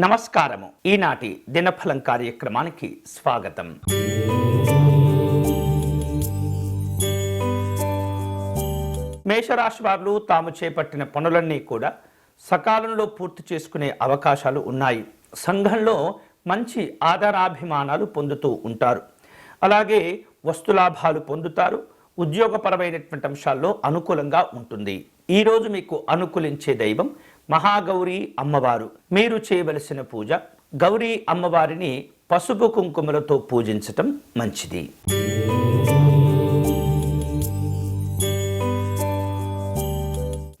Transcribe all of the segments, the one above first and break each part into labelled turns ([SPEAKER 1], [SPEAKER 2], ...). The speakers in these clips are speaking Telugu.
[SPEAKER 1] నమస్కారము. ఈనాటి దినఫలం కార్యక్రమానికి స్వాగతం. మేషరాశి వారు తాము చేపట్టిన పనులన్నీ కూడా సకాలంలో పూర్తి చేసుకునే అవకాశాలు ఉన్నాయి. సంఘంలో మంచి ఆదరాభిమానాలు పొందుతూ ఉంటారు. అలాగే వస్తులాభాలు పొందుతారు. ఉద్యోగపరమైనటువంటి అంశాల్లో అనుకూలంగా ఉంటుంది. ఈరోజు మీకు అనుకూలించే దైవం మహాగౌరీ అమ్మవారు. మీరు చేయవలసిన పూజ గౌరీ అమ్మవారిని పసుపు కుంకుమలతో పూజించటం మంచిది.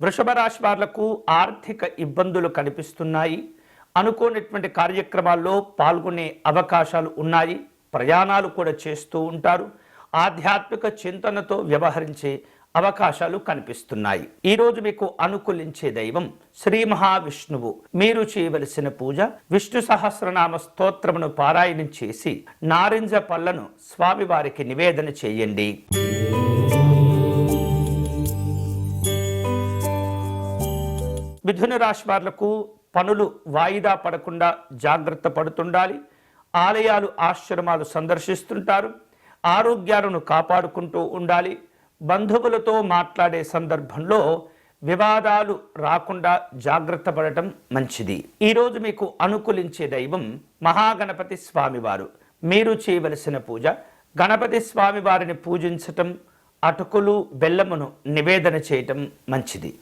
[SPEAKER 1] వృషభ రాశి వాళ్ళకు ఆర్థిక ఇబ్బందులు కనిపిస్తున్నాయి. అనుకోనటువంటి కార్యక్రమాల్లో పాల్గొనే అవకాశాలు ఉన్నాయి. ప్రయాణాలు కూడా చేస్తూ ఉంటారు. ఆధ్యాత్మిక చింతనతో వ్యవహరించే అవకాశాలు కనిపిస్తున్నాయి. ఈరోజు మీకు అనుకూలించే దైవం శ్రీ మహావిష్ణువు. మీరు చేయవలసిన పూజ విష్ణు సహస్రనామ స్తోత్రమును పారాయణం చేసి నారింజ పళ్ళను స్వామివారికి నివేదన చేయండి. మిథున రాశి వాళ్ళకు పనులు వాయిదా పడకుండా జాగ్రత్త పడుతుండాలి. ఆలయాలు ఆశ్రమాలు సందర్శిస్తుంటారు. ఆరోగ్యాలను కాపాడుకుంటూ ఉండాలి. బంధువులతో మాట్లాడే సందర్భంలో వివాదాలు రాకుండా జాగ్రత్త పడటం మంచిది. ఈరోజు మీకు అనుకూలించే దైవం మహాగణపతి స్వామివారు. మీరు చేయవలసిన పూజ గణపతి స్వామివారిని పూజించటం అటుకులు బెల్లమును నివేదన చేయటం మంచిది.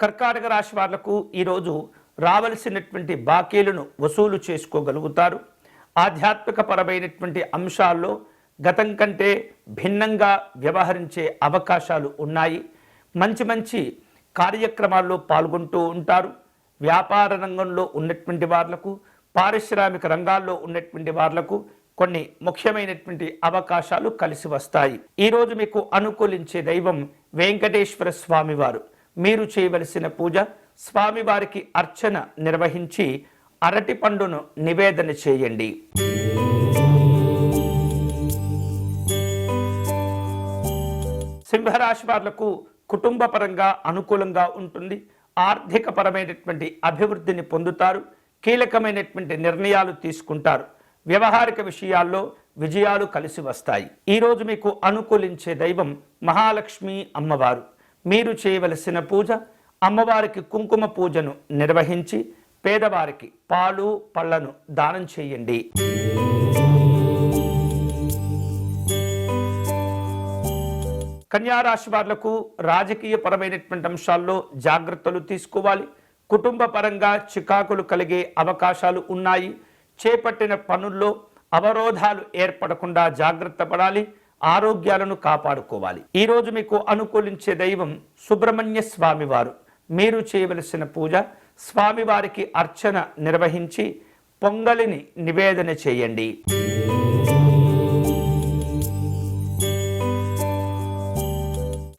[SPEAKER 1] కర్కాటక రాశి వాళ్ళకు ఈరోజు రావలసినటువంటి బాకీలను వసూలు చేసుకోగలుగుతారు. ఆధ్యాత్మిక పరమైనటువంటి అంశాల్లో గతం కంటే భిన్నంగా వ్యవహరించే అవకాశాలు ఉన్నాయి. మంచి మంచి కార్యక్రమాల్లో పాల్గొంటూ ఉంటారు. వ్యాపార రంగంలో ఉన్నటువంటి వాళ్ళకు పారిశ్రామిక రంగాల్లో ఉన్నటువంటి వాళ్ళకు కొన్ని ముఖ్యమైనటువంటి అవకాశాలు కలిసి వస్తాయి. ఈరోజు మీకు అనుకూలించే దైవం వెంకటేశ్వర స్వామివారు. మీరు చేయవలసిన పూజ స్వామివారికి అర్చన నిర్వహించి అరటి పండును నివేదన చేయండి. సింహరాశి వాళ్ళకు కుటుంబ పరంగా అనుకూలంగా ఉంటుంది. ఆర్థిక పరమైనటువంటి అభివృద్ధిని పొందుతారు. కీలకమైనటువంటి నిర్ణయాలు తీసుకుంటారు. వ్యవహారిక విషయాల్లో విజయాలు కలిసి వస్తాయి. ఈరోజు మీకు అనుకూలించే దైవం మహాలక్ష్మి అమ్మవారు. మీరు చేయవలసిన పూజ అమ్మవారికి కుంకుమ పూజను నిర్వహించి పేదవారికి పాలు పళ్ళను దానం చేయండి. కన్యారాశి వారులకు రాజకీయ పరమైనటువంటి అంశాల్లో జాగ్రత్తలు తీసుకోవాలి. కుటుంబ పరంగా చికాకులు కలిగే అవకాశాలు ఉన్నాయి. చేపట్టిన పనుల్లో అవరోధాలు ఏర్పడకుండా జాగ్రత్త పడాలి. ఆరోగ్యాలను కాపాడుకోవాలి. ఈరోజు మీకు అనుకూలించే దైవం సుబ్రహ్మణ్య స్వామివారు. మీరు చేయవలసిన పూజ స్వామివారికి అర్చన నిర్వహించి పొంగలిని నివేదన చేయండి.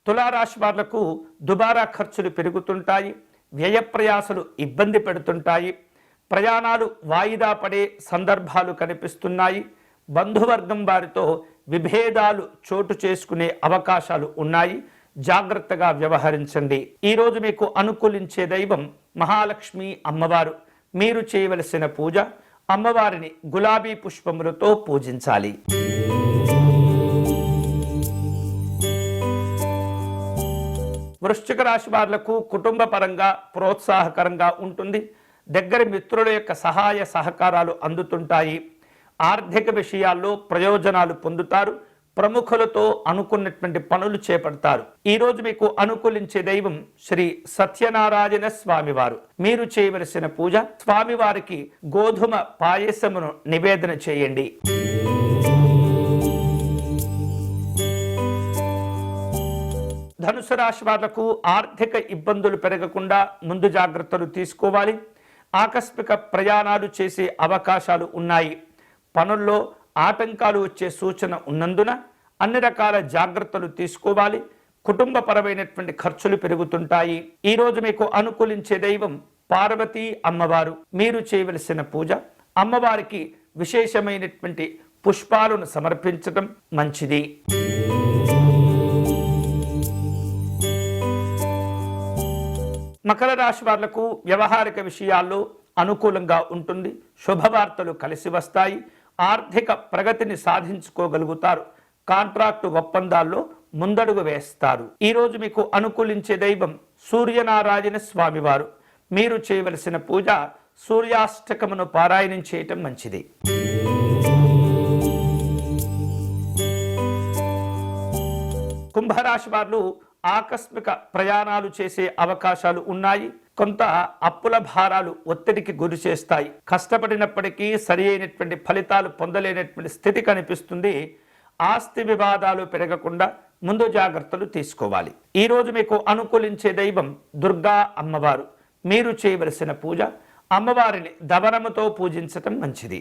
[SPEAKER 1] తులారాశి వాళ్ళకు దుబారా ఖర్చులు పెరుగుతుంటాయి వ్యయప్రయాసలు ఇబ్బంది పెడుతుంటాయి ప్రయాణాలు వాయిదా పడే సందర్భాలు కనిపిస్తున్నాయి బంధువర్గం వారితో విభేదాలు చోటు చేసుకునే అవకాశాలు ఉన్నాయి. జాగ్రత్తగా వ్యవహరించండి. ఈరోజు మీకు అనుకూలించే దైవం మహాలక్ష్మి అమ్మవారు. మీరు చేయవలసిన పూజ అమ్మవారిని గులాబీ పుష్పములతో పూజించాలి. వృశ్చిక రాశి వారులకు కుటుంబ పరంగా ప్రోత్సాహకరంగా ఉంటుంది. దగ్గర మిత్రుల యొక్క సహాయ సహకారాలు అందుతుంటాయి. ఆర్థిక విషయాల్లో ప్రయోజనాలు పొందుతారు. ప్రముఖులతో అనుకున్నటువంటి పనులు చేపడతారు. ఈరోజు మీకు అనుకూలించే దైవం శ్రీ సత్యనారాయణ స్వామివారు. మీరు చేయవలసిన పూజ స్వామివారికి గోధుమ పాయసమును నివేదన చేయండి. ధనుసు రాశి వాళ్ళకు ఆర్థిక ఇబ్బందులు పెరగకుండా ముందు జాగ్రత్తలు తీసుకోవాలి. ఆకస్మిక ప్రయాణాలు చేసే అవకాశాలు ఉన్నాయి. పనుల్లో ఆటంకాలు వచ్చే సూచన ఉన్నందున అన్ని రకాల జాగ్రత్తలు తీసుకోవాలి. కుటుంబపరమైనటువంటి ఖర్చులు పెరుగుతుంటాయి. ఈరోజు మీకు అనుకూలించే దైవం పార్వతీ అమ్మవారు. మీరు చేయవలసిన పూజ అమ్మవారికి విశేషమైనటువంటి పుష్పాలను సమర్పించడం మంచిది. మకర రాశి వాళ్ళకు వ్యవహారిక విషయాల్లో అనుకూలంగా ఉంటుంది. శుభవార్తలు కలిసి వస్తాయి. ఆర్థిక ప్రగతిని సాధించుకోగలుగుతారు. కాంట్రాక్టు ఒప్పందాల్లో ముందడుగు వేస్తారు. ఈరోజు మీకు అనుకూలించే దైవం సూర్యనారాయణ స్వామివారు. మీరు చేయవలసిన పూజ సూర్యాష్టకమును పారాయణం చేయటం మంచిది. కుంభరాశి వారు ఆకస్మిక ప్రయాణాలు చేసే అవకాశాలు ఉన్నాయి. కొంత అప్పుల భారాలు ఒత్తిడికి గురి చేస్తాయి. కష్టపడినప్పటికీ సరి అయినటువంటి ఫలితాలు పొందలేనటువంటి స్థితి కనిపిస్తుంది. ఆస్తి వివాదాలు పెరగకుండా ముందు జాగ్రత్తలు తీసుకోవాలి. ఈ రోజు మీకు అనుకూలించే దైవం దుర్గా అమ్మవారు. మీరు చేయవలసిన పూజ అమ్మవారిని దవనముతో పూజించటం మంచిది.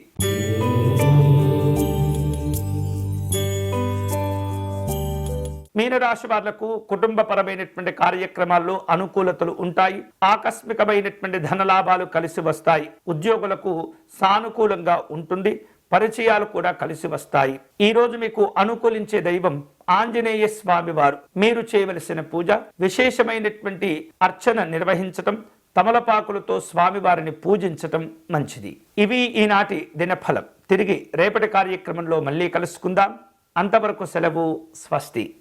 [SPEAKER 1] మీనరాశి వాళ్ళకు కుటుంబపరమైనటువంటి కార్యక్రమాల్లో అనుకూలతలు ఉంటాయి. ఆకస్మికమైనటువంటి ధనలాభాలు కలిసి వస్తాయి. ఉద్యోగులకు సానుకూలంగా ఉంటుంది. పరిచయాలు కూడా కలిసి వస్తాయి. ఈ రోజు మీకు అనుకూలించే దైవం ఆంజనేయ స్వామి వారు మీరు చేయవలసిన పూజ విశేషమైనటువంటి అర్చన నిర్వహించటం తమలపాకులతో స్వామివారిని పూజించటం మంచిది. ఇవి ఈనాటి దినఫలం. తిరిగి రేపటి కార్యక్రమంలో మళ్ళీ కలుసుకుందాం. అంతవరకు సెలవు స్వస్తి.